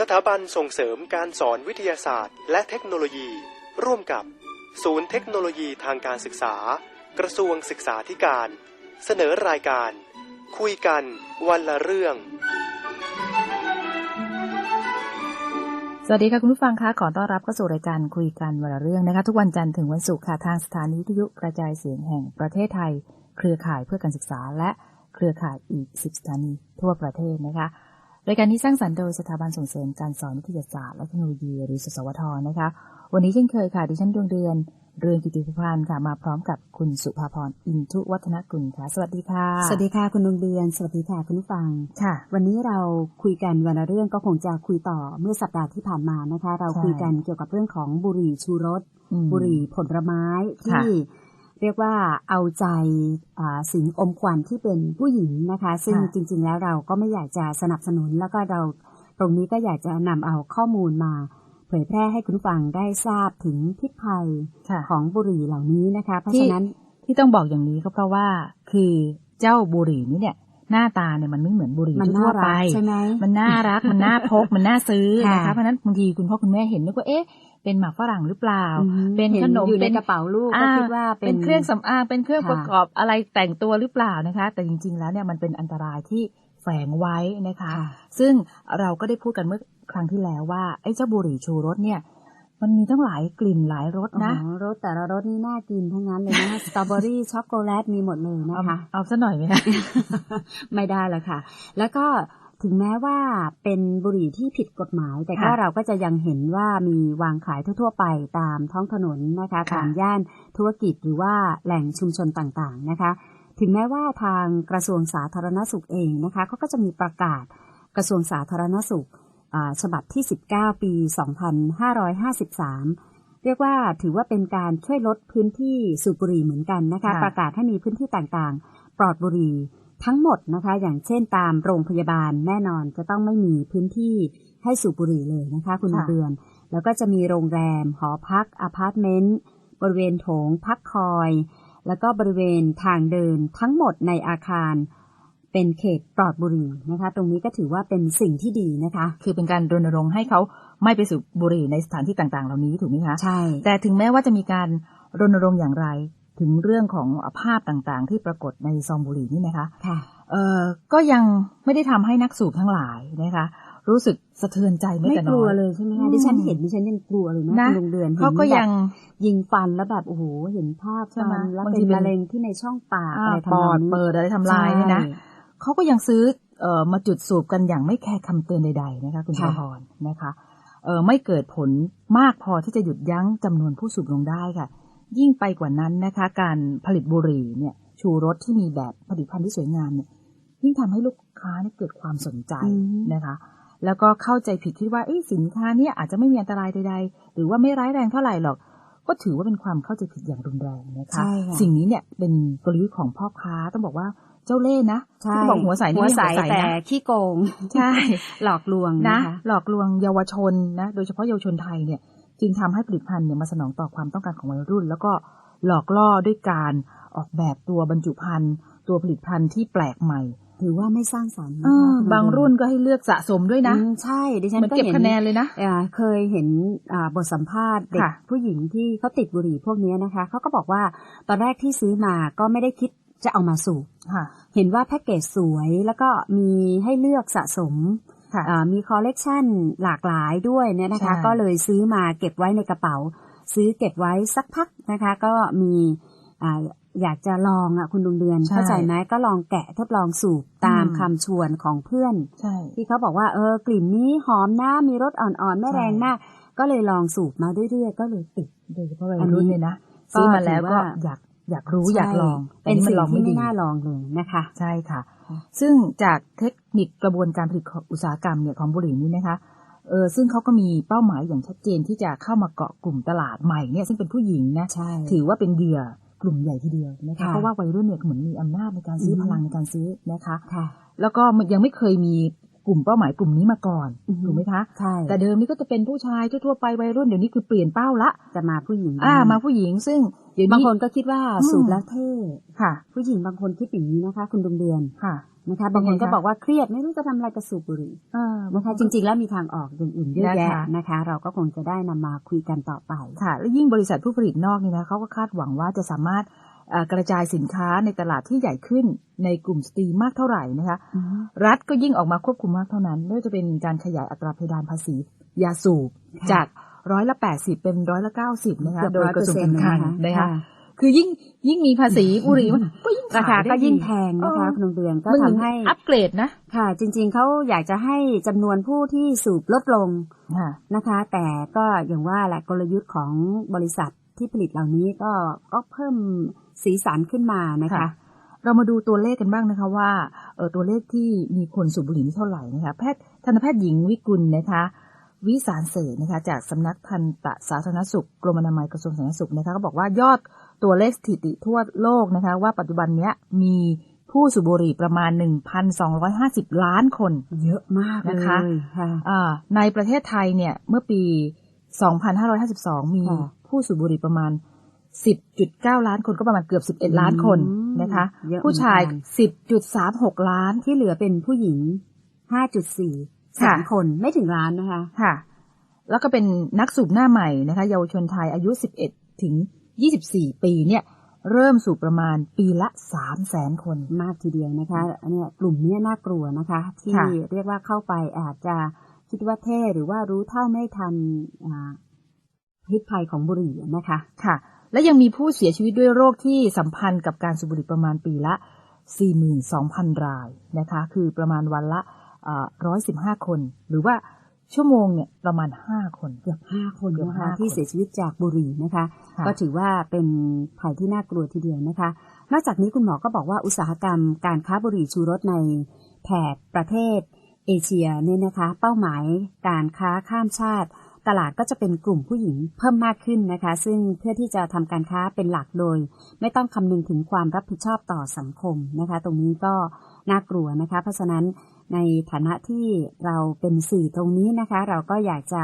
สถาบันส่งเสริมการสอนวิทยาศาสตร์ และเทคโนโลยี ร่วมกับ ศูนย์เทคโนโลยีทางการศึกษา กระทรวงศึกษาธิการ เสนอรายการ คุยกันวันละเรื่อง สวัสดีค่ะคุณผู้ฟังคะขอต้อนรับเข้าสู่รายการคุยกันวันละเรื่องนะคะ ทุกวันจันทร์ถึงวันศุกร์ค่ะทางสถานีวิทยุกระจายเสียงแห่งประเทศไทย เครือข่ายเพื่อการศึกษาและเครือข่ายอีกสิบสถานีทั่วประเทศนะคะ รายการนี้สร้างสรรค์โดยสถาบันส่งเสริมการสอนวิทยาศาสตร์และเทคโนโลยีหรือสสวทนะคะ วันนี้เช่นเคยค่ะ ดิฉันดวงเดือน เรืองกิติภูพันธ์ค่ะ มาพร้อมกับคุณสุภาพรอินทุวัฒนกุลค่ะ สวัสดีค่ะ สวัสดีค่ะคุณดวงเดือน สวัสดีค่ะคุณผู้ฟัง ค่ะ วันนี้เราคุยกันวันละเรื่องก็คงจะคุยต่อเมื่อสัปดาห์ที่ผ่านมานะคะ เราใช่คุยกันเกี่ยวกับเรื่องของบุหรี่ชูรสอืมบุหรี่ผลไม้ค่ะที่ เรียกว่าเอาใจอ่าสิงอมควันที่เป็นผู้หญิงนะคะ ซึ่งค่ะจริง ๆ แล้วเราก็ไม่อยากจะสนับสนุน แล้วก็เราตรงนี้ก็อยากจะนำเอาข้อมูลมา เผยแพร่ให้คุณผู้ฟังได้ทราบถึงพิษภัยค่ะของบุหรี่เหล่านี้นะคะ เพราะที่ฉะนั้นที่ต้องบอกอย่างนี้ก็เพราะว่าคือเจ้าบุหรี่นี่เนี่ยหน้าตาเนี่ยมันไม่เหมือนบุหรี่มันทั่น่าวๆไปรักใช่ไหมมันน่ารัก มันน่าพก มันน่าซื้อค่ะนะคะ เพราะฉะนั้นบางทีคุณพ่อคุณแม่เห็นนึกว่าเอ๊ะ เป็นหมากฝรั่งหรือเปล่าอืมเป็นห็ขนมอยู่ในเป็นกระเป๋าลูกก็อ่คิดว่าเป็นเป็นเครื่องสำอางเป็นเครื่องค่ะประกอบอะไรแต่งตัวหรือเปล่านะคะ แต่จริง ๆ แล้วเนี่ยมันเป็นอันตรายที่แฝงไว้นะคะค่ะซึ่งเราก็ได้พูดกันเมื่อครั้งที่แล้วว่าไอ้เจ้าบุหรี่ชูรสเนี่ยมันมีตั้งหลายกลิ่นหลายรสนะอ๋อรสแต่ละรสนี่น่ากินทั้งนั้นเลยนะคะสตรอเบอรี่ช็อกโกแลตมีหมดเลยนะเอาคะ เอาซะหน่อยไหมคะไม่ได้ละค่ะ แล้วก็ ถึงแม้ว่าเป็นบุหรี่ที่ผิดกฎหมาย แต่ก็ค่ะเราก็จะยังเห็นว่ามีวางขายทั่ว ๆ ไปตามท้องถนนนะคะค่ะตามย่านธุรกิจหรือว่าแหล่งชุมชนต่างๆนะคะ ถึงแม้ว่าทางกระทรวงสาธารณสุขเองนะคะเขาก็จะมีประกาศกระทรวงสาธารณสุขอ่าฉบับที่ 19 ปี 2553 เรียกว่าถือว่าเป็นการช่วยลดพื้นที่สูบบุหรี่เหมือนกันนะคะค่ะประกาศให้มีพื้นที่ต่างๆ ปลอดบุหรี่ ทั้งหมดนะคะ อย่างเช่นตามโรงพยาบาลแน่นอนจะต้องไม่มีพื้นที่ให้สูบบุหรี่เลยนะคะ คุณค่ะเดือน แล้วก็จะมีโรงแรม หอพักอพาร์ตเมนต์บริเวณโถง พักคอย แล้วก็บริเวณทางเดินทั้งหมดในอาคารเป็นเขตปลอดบุหรี่นะคะ ตรงนี้ก็ถือว่าเป็นสิ่งที่ดีนะคะ คือเป็นการรณรงค์ให้เขาไม่ไปสูบบุหรี่ในสถานที่ต่างๆ เหล่านี้ถูกไหมคะ ใช่ แต่ถึงแม้ว่าจะมีการรณรงค์อย่างไร ถึงเรื่องของภาพต่างๆ ที่ปรากฏในซองบุหรี่นี่นะคะค่ะเอ่อก็ยังไม่ได้ทำให้นักสูบทั้งหลายนะคะ รู้สึกสะเทือนใจไม่ไม่แต่กน้ลัวอยเลยใช่ไหมอืคะมดิฉันเห็นดิฉันยังกลัวเลยนะนะคุณลุงเดือนห็นเขาก็ยังแบบยิงฟันแล้วแบบโอ้โหเห็นภาพใช่ไหมฟันแล้วบางเป็ทีนเป็นมะเร็งที่ในช่องปากอ่าอะไรปทำนอองดนี้เปิดอะไรทำลายเนี่ยนะใช่เขาก็ยังซื้อเอ่อมาจุดสูบกันอย่างไม่แคร์คำเตือนใด ๆ นะคะ คุณค่ะชพรนะคะเอ่อไม่เกิดผลมากพอที่จะหยุดยั้งจำนวนผู้สูบลงได้ค่ะ ยิ่งไปกว่านั้นนะคะ การผลิตบุหรี่เนี่ยชูรสที่มีแบบผลิตภัณฑ์ที่สวยงามเนี่ยยิ่งทำให้ลูกค้าเนี่ยเกิดความสนใจอืมนะคะ แล้วก็เข้าใจผิดคิดว่าเอ้สินค้าเนี่ยอาจจะไม่มีอันตรายใดๆ หรือว่าไม่ร้ายแรงเท่าไหร่หรอก ก็ถือว่าเป็นความเข้าใจผิดอย่างรุนแรงนะคะใช่ค่ะสิ่งนี้เนี่ยเป็นกลยุทธ์ของพ่อค้าต้องบอกว่าเจ้าเล่ห์นะใช่ที่บอกหัวใสนี่หัวไม่ใสหัวใสแต่นะขี้โกงใช่หลอกลวงนะนะคะหลอกลวงเยาวชนนะ โดยเฉพาะเยาวชนไทยเนี่ย จึงทำให้ผลิตภัณฑ์เนี่ยมาสนองต่อความต้องการของวัยรุ่น แล้วก็หลอกล่อด้วยการออกแบบตัวบรรจุภัณฑ์ตัวผลิตภัณฑ์ที่แปลกใหม่ถือว่าไม่สร้างสรรค์เอนะคะอคุณบางรุ่นก็ให้เลือกสะสมด้วยนะอืมใช่ดิฉันเหมือนก็เก็บเห็นคะแนนเลยนะอ่าเคยเห็นอ่าบทสัมภาษณ์เด็กค่ะผู้หญิงที่เขาติดบุหรี่พวกนี้นะคะเขาก็บอกว่าตอนแรกที่ซื้อมาก็ไม่ได้คิดจะเอามาสูบค่ะเห็นว่าแพ็กเกจสวยแล้วก็มีให้เลือกสะสมค่ะอ่า มีคอลเลกชันหลากหลายด้วยเนี่ยนะคะใช่ก็เลยซื้อมาเก็บไว้ในกระเป๋า ซื้อเก็บไว้สักพักนะคะ ก็มีอ่าอยากจะลองอะคุณดวงเดือนใช่เข้าใจไหมก็ลองแกะทดลองสูบตามอืมคำชวนของเพื่อนใช่ที่เขาบอกว่าเออกลิ่นนี้หอมนะมีรสอ่อนๆไม่ใช่แรงมาก ก็เลยลองสูบมาเรื่อยๆก็เลยติดโดยเฉพาะวัยรุ่นเนี่ยนะก็ซื้อมาแล้วถือก็ว่าอยากอยากรู้อยากลองเป็นอัสิ่งลองที่ไม่ดีไม่น่าลองเลยนะคะ ใช่ค่ะค่ะ ซึ่งจากเทคนิคกระบวนการผลิตของอุตสาหกรรมเนี่ยของบุหรี่นี้นะคะเออซึ่งเขาก็มีเป้าหมายอย่างชัดเจนที่จะเข้ามาเกาะกลุ่มตลาดใหม่เนี่ยซึ่งเป็นผู้หญิงนะใช่ถือว่าเป็นเหยื่อกลุ่มใหญ่ทีเดียวนะคะค่ะเพราะว่าวัยรุ่นเนี่ยเหมือนมีอำนาจในการซื้ออืมพลังในการซื้อนะคะค่ะแล้วก็มันยังไม่เคยมี กลุ่มเป้าหมายกลุ่มนี้มาก่อนอือฮึถูกไหมคะใช่แต่เดิมนี่ก็จะเป็นผู้ชายทั่วๆไปวัยรุ่นเดี๋ยวนี้คือเปลี่ยนเป้าละจะมาผู้หญิงอ่ามาผู้หญิงซึ่งเดี๋ยวบางนี้คนก็คิดว่าอืมสูบแล้วเท่ค่ะ ผู้หญิงบางคนคิดอย่างนี้นะคะ คุณดวงเดือนค่ะนะคะบางคนเป็นไงก็คะบอกว่าเครียดไม่รู้จะทำอะไรกับสูบบุหรี่อ่านะคะจริง ๆ แล้วมีทางออกอย่างอื่นเยอะแยะนะคะนะคะเราก็คงจะได้นำมาคุยกันต่อไปค่ะ และยิ่งบริษัทผู้ผลิตนอกนี่นะเขาก็คาดหวังว่าจะสามารถเอ่อ กระจายสินค้าในตลาดที่ใหญ่ขึ้นในกลุ่มสตรีมากเท่าไหร่นะคะรัฐก็ยิ่งออกมาควบคุมมากเท่านั้นไม่ว่าจะเป็นการขยายอัตราเพดานภาษียาสูบค่ะจากร้อยละแปดสิบเป็นร้อยละเก้าสิบนะคะเกือบโดยกระทรวงการคลัง100%นะคะค่ะคือยิ่งยิ่งมีภาษีบุหรี่มันก็ยิ่งราคาขได้ก็ยิ่งดีแพงนะคะเออคุณดวงเดือนก็มันเหมือนทำให้อัปเกรดนะค่ะ จริง ๆเขาอยากจะให้จำนวนผู้ที่สูบลดลงค่ะนะคะ แต่ก็อย่างว่าแหละกลยุทธ์ของบริษัทที่ผลิตเหล่านี้ก็ก็เพิ่ม สีสันขึ้นมานะคะค่ะเรามาดูตัวเลขกันบ้างนะคะว่าเออตัวเลขที่มีคนสูบบุหรี่นี่เท่าไหร่นะคะแพทย์ทันตแพทย์หญิงวิกุลนะคะวิสารเสนนะคะจากสำนักทันตสาธารณสุขกรมอนามัยกระทรวงสาธารณสุขนะคะก็บอกว่ายอดตัวเลขสถิติทั่วโลกนะคะ ว่าปัจจุบันเนี้ยมีผู้สูบบุหรี่ประมาณ 1,250 ล้านคน เยอะมากเลยนะคะค่ะอ่าในประเทศไทยเนี่ยเมื่อปี 2552 มีค่ะผู้สูบบุหรี่ประมาณ 10.9 ล้านคนก็ประมาณเกือบ 11 ล้านคนอืมนะคะเยอะผู้ชายเหมือนกัน10.36 ล้านที่เหลือเป็นผู้หญิง 5.4ค่ะสามคนไม่ถึงล้านนะคะค่ะ แล้วก็เป็นนักสูบหน้าใหม่นะคะ เยาวชนไทยอายุ 11 ถึง 24 ปีเนี่ย เริ่มสูบประมาณปีละ3แสนคนมากทีเดียวนะคะอันเนี้ยกลุ่มเนี้ยน่ากลัวนะคะ ที่ค่ะเรียกว่าเข้าไปอาจจะคิดว่าเท่หรือว่ารู้เท่าไม่ทันอ่าพิษภัยของบุหรี่นะคะ ค่ะ และยังมีผู้เสียชีวิตด้วยโรคที่สัมพันธ์กับการสูบบุหรี่ประมาณปีละ 42,000 รายนะคะ คือประมาณวันละร้อยสิบห้าคน หรือว่าชั่วโมงเนี่ยประมาณ 5 คนเกือบห้าคนเกือบนะคะห้าคนที่เสียชีวิตจากบุหรี่นะคะค่ะก็ถือว่าเป็นภัยที่น่ากลัวทีเดียวนะคะ นอกจากนี้คุณหมอก็บอกว่าอุตสาหกรรมการค้าบุหรี่ชูรสในแถบประเทศเอเชียเนี่ยนะคะ เป้าหมายการค้าข้ามชาติ ตลาดก็จะเป็นกลุ่มผู้หญิงเพิ่มมากขึ้นนะคะ ซึ่งเพื่อที่จะทำการค้าเป็นหลักโดย ไม่ต้องคำนึงถึงความรับผิดชอบต่อสังคมนะคะ ตรงนี้ก็น่ากลัวนะคะ เพราะฉะนั้นในฐานะที่เราเป็นสื่อตรงนี้นะคะ เราก็อยากจะ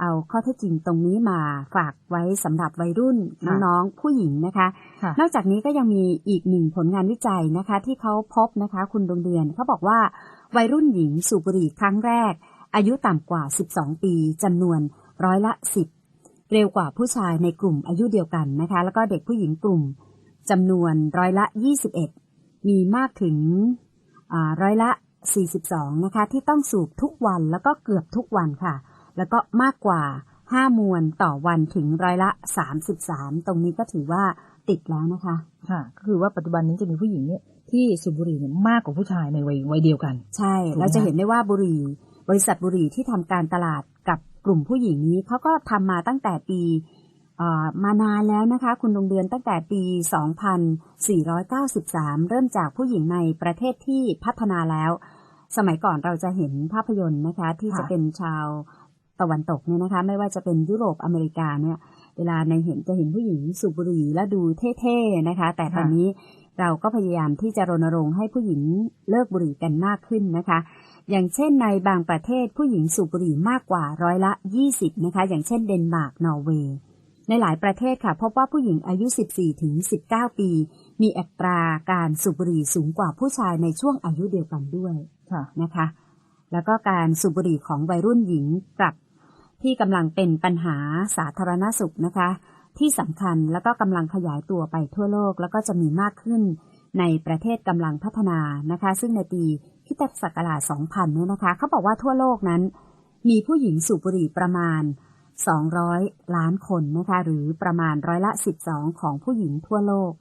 เอาข้อเท็จจริงตรงนี้มาฝากไว้สำหรับวัยรุ่นค่ะน้องๆผู้หญิงนะคะค่ะนอกจากนี้ก็ยังมีอีกหนึ่งผลงานวิจัยนะคะ ที่เขาพบนะคะ คุณดวงเดือนเขาบอกว่าวัยรุ่นหญิงสูบบุหรี่ครั้งแรก อายุต่ำกว่า 12 ปีจำนวนร้อยละ 10 เร็วกว่าผู้ชายในกลุ่มอายุเดียวกันนะคะ แล้วก็เด็กผู้หญิงกลุ่มจำนวนร้อยละ 21 มีมากถึงอ่าร้อยละ 42 นะคะ ที่ต้องสูบทุกวันแล้วก็เกือบทุกวันค่ะ แล้วก็มากกว่า 5 มวนต่อวันถึงร้อยละ 33 ตรงนี้ก็ถือว่าติดแล้วนะคะ ค่ะ ก็คือว่าปัจจุบันนี้จะมีผู้หญิงเนี่ยที่สูบบุหรี่เนี่ยมากกว่าผู้ชายในวัยวัยเดียวกัน ใช่ถูกไหมเราจะเห็นได้ว่าบุหรี่ บริษัทบุหรี่ที่ทำการตลาดกับกลุ่มผู้หญิงนี้เขาก็ทำมาตั้งแต่ปีเอ่อมานานแล้วนะคะ คุณดวงเดือนตั้งแต่ปี 2493 เริ่มจากผู้หญิงในประเทศที่พัฒนาแล้ว สมัยก่อนเราจะเห็นภาพยนตร์นะคะ ที่ค่ะจะเป็นชาวตะวันตกเนี่ยนะคะ ไม่ว่าจะเป็นยุโรปอเมริกาเนี่ย เวลาในเห็นจะเห็นผู้หญิงสูบบุหรี่แล้วดูเท่ๆนะคะ แต่ตอนนี้เราก็พยายามที่จะรณรงค์ให้ผู้หญิงเลิกบุหรี่กันมากขึ้นนะคะ อย่างเช่นในบางประเทศผู้หญิงสูบบุหรี่มากกว่าร้อยละ 20 นะคะ อย่างเช่นเดนมาร์ก นอร์เวย์ ในหลายประเทศค่ะ พบว่าผู้หญิงอายุ 14 ถึง 19 ปี มีอัตราการสูบบุหรี่สูงกว่าผู้ชายในช่วงอายุเดียวกันด้วยค่ะนะคะ แล้วก็การสูบบุหรี่ของวัยรุ่นหญิงกลับที่กำลังเป็นปัญหาสาธารณสุขนะคะ ที่สำคัญแล้วก็กำลังขยายตัวไปทั่วโลกแล้วก็จะมีมากขึ้นในประเทศกำลังพัฒนานะคะ ซึ่งในปี คริสตศักราช2000เนี่ยนะคะ เขาบอกว่าทั่วโลกนั้น มีผู้หญิงสูบบุหรี่ประมาณ 200 ล้านคนนะคะ หรือประมาณร้อยละ 12 ของผู้หญิงทั่วโลก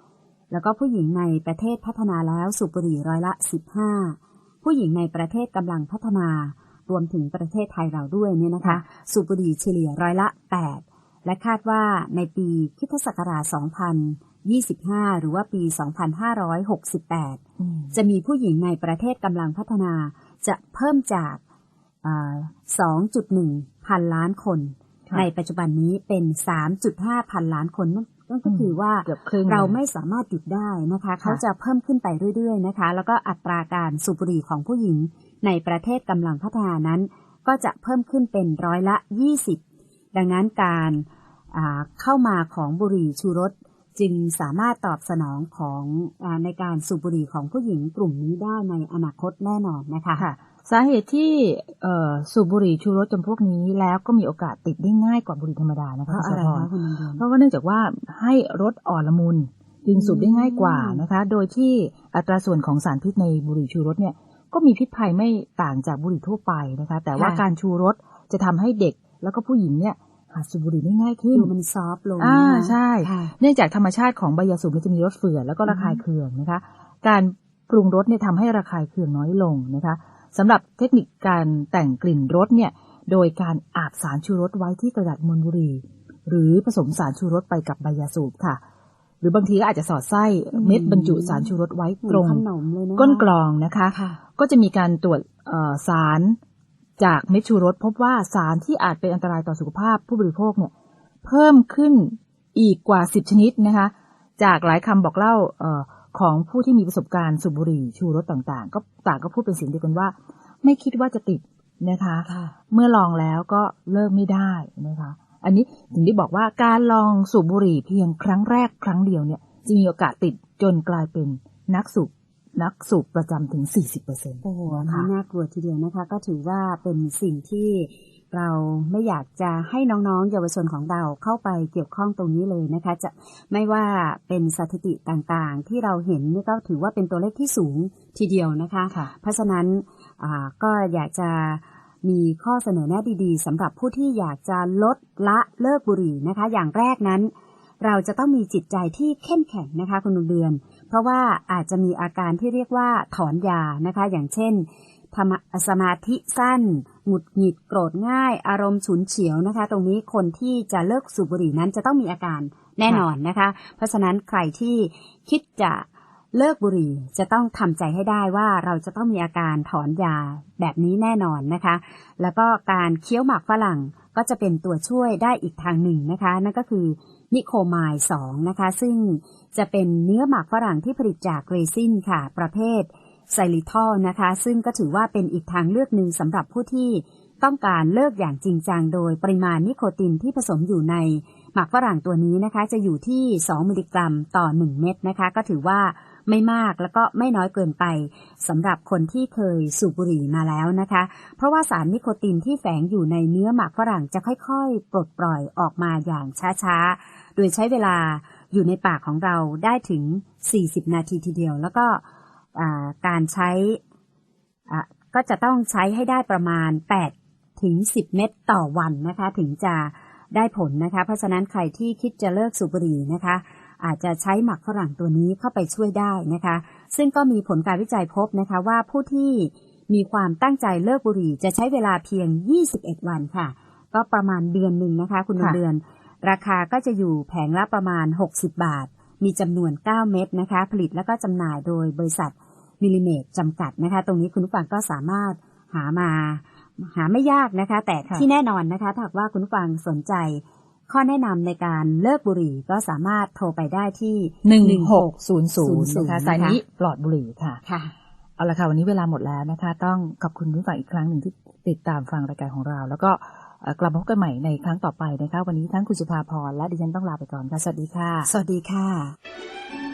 แล้วก็ผู้หญิงในประเทศพัฒนาแล้วสูบบุหรี่ร้อยละ 15 ผู้หญิงในประเทศกำลังพัฒนารวมถึงประเทศไทยเราด้วยเนี่ยนะคะ สูบบุหรี่เฉลี่ยร้อยละ 8 และคาดว่าในปีคริสตศักราช 2025 หรือว่าปี 2568 จะมีผู้หญิงในประเทศกำลังพัฒนาจะเพิ่มจากอ่า2.1 พันล้านคนค่ะในปัจจุบันนี้เป็น 3.5 พันล้านคนนั่นนั่นก็คือว่าเกือบครึ่งเราไม่สามารถหยุดได้นะคะ เขาจะเพิ่มขึ้นไปเรื่อยๆนะคะ แล้วก็อัตราการสูบบุหรี่ของผู้หญิงในประเทศกำลังพัฒนานั้น ก็จะเพิ่มขึ้นเป็นร้อยละ 20 ดังนั้นการอ่า เข้ามาของบุหรี่ชูรสจึงสามารถตอบสนองของอาในการสูบบุหรี่ของผู้หญิงกลุ่มนี้ได้ในอนาคตแน่นอนนะคะค่ะสาเหตุที่เอ่อสูบบุหรี่ชูรสจำพวกนี้แล้วก็มีโอกาสติดได้ง่ายกว่าบุหรี่ธรรมดานะเพคะราะอะไรณคะสพคุณนนท์เดือนเพราะว่าเนื่องจากว่าให้รสอ่อนละมุนจึงสูบได้ง่ายกว่านะคะ โดยที่อัตราส่วนของสารพิษในบุหรี่ชูรสเนี่ยก็มีพิษภัยไม่ต่างจากบุหรี่ทั่วไปนะคะ แต่ว่าการชูรสจะทำให้เด็กแล้วก็ผู้หญิงเนี่ย หัดสูบบุหรี่ได้ง่ายขึ้นดูมันซอฟต์ลงอ่านะคะใช่ค่ะเนื่องจากธรรมชาติของใบยาสูบมันจะมีรสเฝื่อนแล้วก็ระคายเคืองนะคะ การปรุงรสเนี่ยทำให้ระคายเคืองน้อยลงนะคะสำหรับเทคนิคการแต่งกลิ่นรสเนี่ยโดยการอาบสารชูรสไว้ที่กระดาษมวลบุหรี่หรือผสมสารชูรสไปกับใบยาสูบค่ะ หรือบางทีก็อาจจะสอดไส้อืมเม็ดบรรจุสารชูรสไว้ตรงเหมือนขนมเลยนะคะก้นกรองนะคะค่ะก็จะมีการตรวจเอ่อสาร จากเม็ดชูรสพบว่าสารที่อาจเป็นอันตรายต่อสุขภาพผู้บริโภคเนี่ยเพิ่มขึ้นอีกกว่า 10 ชนิดนะคะ จากหลายคำบอกเล่าเออของผู้ที่มีประสบการณ์สูบบุหรี่ชูรสต่างๆ ก็ต่างก็พูดเป็นเสียงเดียวกันว่า ไม่คิดว่าจะติดนะคะค่ะเมื่อลองแล้วก็เลิกไม่ได้นะคะ อันนี้ถึงได้บอกว่าการลองสูบบุหรี่เพียงครั้งแรกครั้งเดียวเนี่ยจะมีโอกาสติดจนกลายเป็นนักสูบ นักสูบประจำถึง 40%โอ้โหค่ะน่ากลัวทีเดียวนะคะ ก็ถือว่าเป็นสิ่งที่เราไม่อยากจะให้น้องๆ เยาวชนของเราเข้าไปเกี่ยวข้องตรงนี้เลยนะคะ จะไม่ว่าเป็นสถิติต่างๆ ที่เราเห็นนี่ก็ถือว่าเป็นตัวเลขที่สูงทีเดียวนะคะค่ะเพราะฉะนั้นอ่าก็อยากจะมีข้อเสนอแนะดีๆสำหรับผู้ที่อยากจะลดละเลิกบุหรี่นะคะ อย่างแรกนั้น เราจะต้องมีจิตใจที่เข้มแข็งนะคะคุณดวงเดือน เพราะว่าอาจจะมีอาการที่เรียกว่าถอนยานะคะ อย่างเช่นสมาธิสั้น หงุดหงิดโกรธง่าย อารมณ์ฉุนเฉียวนะคะ ตรงนี้คนที่จะเลิกสูบบุหรี่นั้นจะต้องมีอาการแน่นอนนะคะ เพราะฉะนั้นใครที่คิดจะเลิกบุหรี่จะต้องทำใจให้ได้ว่าเราจะต้องมีอาการถอนยาแบบนี้แน่นอนนะคะ แล้วก็การเคี้ยวหมากฝรั่งก็จะเป็นตัวช่วยได้อีกทางหนึ่งนะคะ นั่นก็คือ นิโคมายสองนะคะ ซึ่งจะเป็นเนื้อหมากฝรั่งที่ผลิตจากเรซินค่ะ ประเภทไซลิทอลนะคะ ซึ่งก็ถือว่าเป็นอีกทางเลือกหนึ่งสำหรับผู้ที่ต้องการเลิกอย่างจริงจังโดยปริมาณนิโคตินที่ผสมอยู่ใน หมากฝรั่งตัวนี้นะคะ จะอยู่ที่ 2 มิลลิกรัมต่อ 1 เม็ดนะคะ ก็ถือว่าไม่มากแล้วก็ไม่น้อยเกินไปสำหรับคนที่เคยสูบบุหรี่มาแล้วนะคะ เพราะว่าสารนิโคตินที่แฝงอยู่ในเนื้อหมากฝรั่งจะค่อยๆ ปลดปล่อยออกมาอย่างช้าๆ โดยใช้เวลาอยู่ในปากของเราได้ถึง 40 นาทีทีเดียว แล้วก็การใช้ก็จะต้องใช้ให้ได้ประมาณ 8 ถึง 10 เม็ดต่อวันนะคะ ถึงจะ ได้ผลนะคะ เพราะฉะนั้นใครที่คิดจะเลิกสูบบุหรี่นะคะ อาจจะใช้หมักฝรั่งตัวนี้เข้าไปช่วยได้นะคะ ซึ่งก็มีผลการวิจัยพบนะคะว่าผู้ที่มีความตั้งใจเลิกบุหรี่จะใช้เวลาเพียง 21 วันค่ะ ก็ประมาณเดือนหนึ่งนะคะ คุณค่ะเดือน ราคาก็จะอยู่แผงละประมาณ 60 บาท มีจำนวน 9 เม็ดนะคะ ผลิตแล้วก็จำหน่ายโดยบริษัทมิลลิเมตรจำกัดนะคะ ตรงนี้คุณผู้ฟังก็สามารถหามา หาไม่ยากนะคะ แต่ค่ะที่แน่นอนนะคะถ้าหากว่าคุณผู้ฟังสนใจ ข้อแนะนำในการเลิกบุหรี่ก็สามารถโทรไปได้ที่หนึ่งหกศูนย์ศูนย์1600นะคะสายนี้ปลอดบุหรี่ค่ะค่ะเอาละค่ะวันนี้เวลาหมดแล้วนะคะ ต้องขอบคุณผู้ฟังอีกครั้งหนึ่งที่ติดตามฟังรายการของเรา แล้วก็เอ่อกลับมาพบกันใหม่ในครั้งต่อไปนะคะ วันนี้ทั้งคุณสุภาพรและดิฉันต้องลาไปก่อนค่ะสวัสดีค่ะ สวัสดีค่ะ